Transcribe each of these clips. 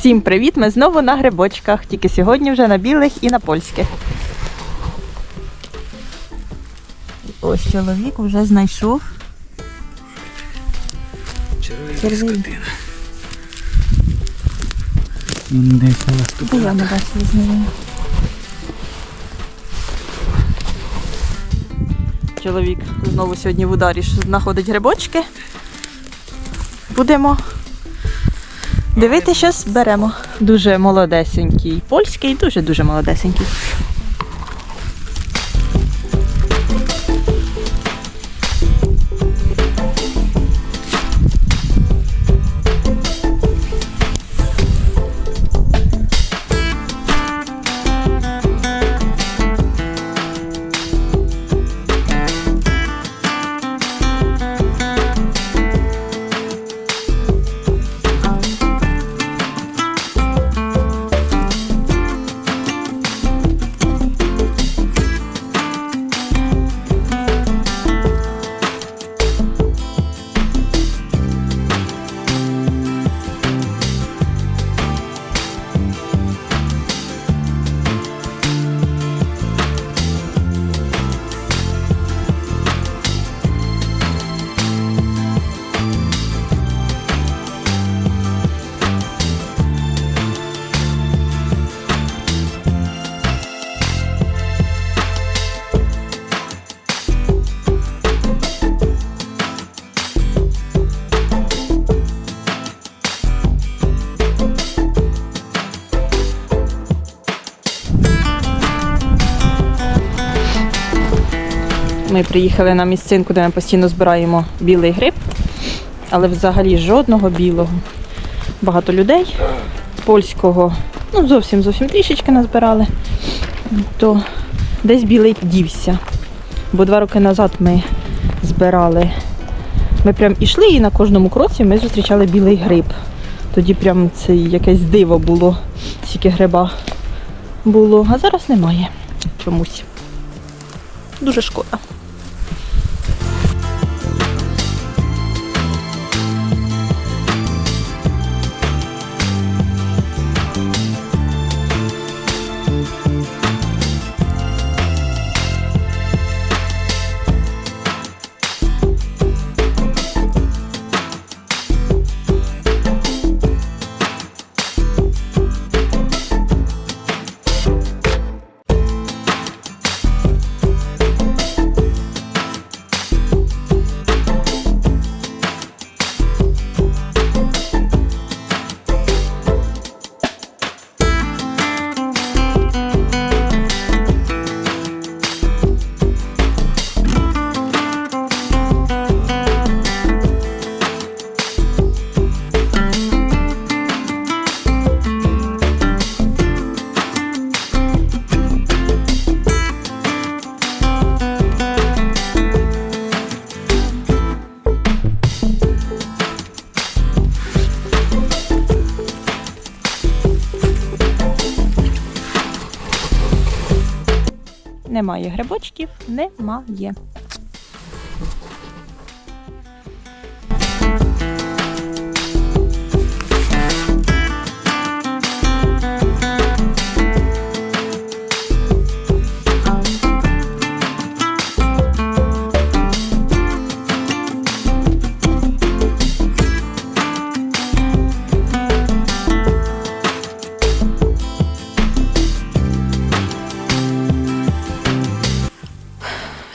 Всім привіт! Ми знову на грибочках, тільки сьогодні вже на білих і на польських. Ось чоловік вже знайшов. Червоний. Десь у нас тут. Я не бачила з ними. Чоловік знову сьогодні в ударі знаходить грибочки. Будемо дивитися, що зберемо. Дуже молодесенький, польський, дуже-дуже молодесенький. Ми приїхали на місцинку, де ми постійно збираємо білий гриб, але взагалі жодного білого. Багато людей польського, ну зовсім зовсім трішечки назбирали, то десь білий дівся. Бо два роки назад ми збирали. Ми прям ішли і на кожному кроці ми зустрічали білий гриб. Тоді прям це якесь диво було, стільки гриба було, а зараз немає чомусь. Дуже шкода. Немає грибочків, немає.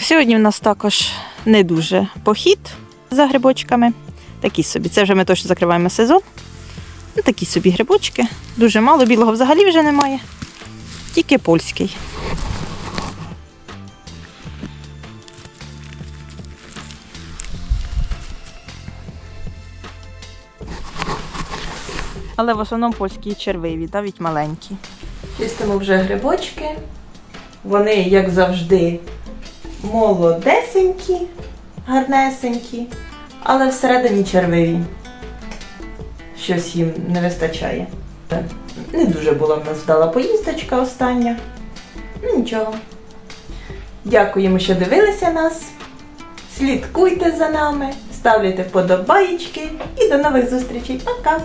Сьогодні в нас також не дуже похід за грибочками. Такі собі. Це вже ми точно закриваємо сезон. Ну, такі собі грибочки. Дуже мало, білого взагалі вже немає. Тільки польський. Але в основному польські червиві, навіть маленькі. Чистимо вже грибочки. Вони, як завжди, молодесенькі, гарнесенькі, але всередині червиві. Щось їм не вистачає. Не дуже була в нас вдала поїздочка остання. Ну нічого. Дякуємо, що дивилися нас. Слідкуйте за нами, ставляйте вподобаєчки і до нових зустрічей. Пока!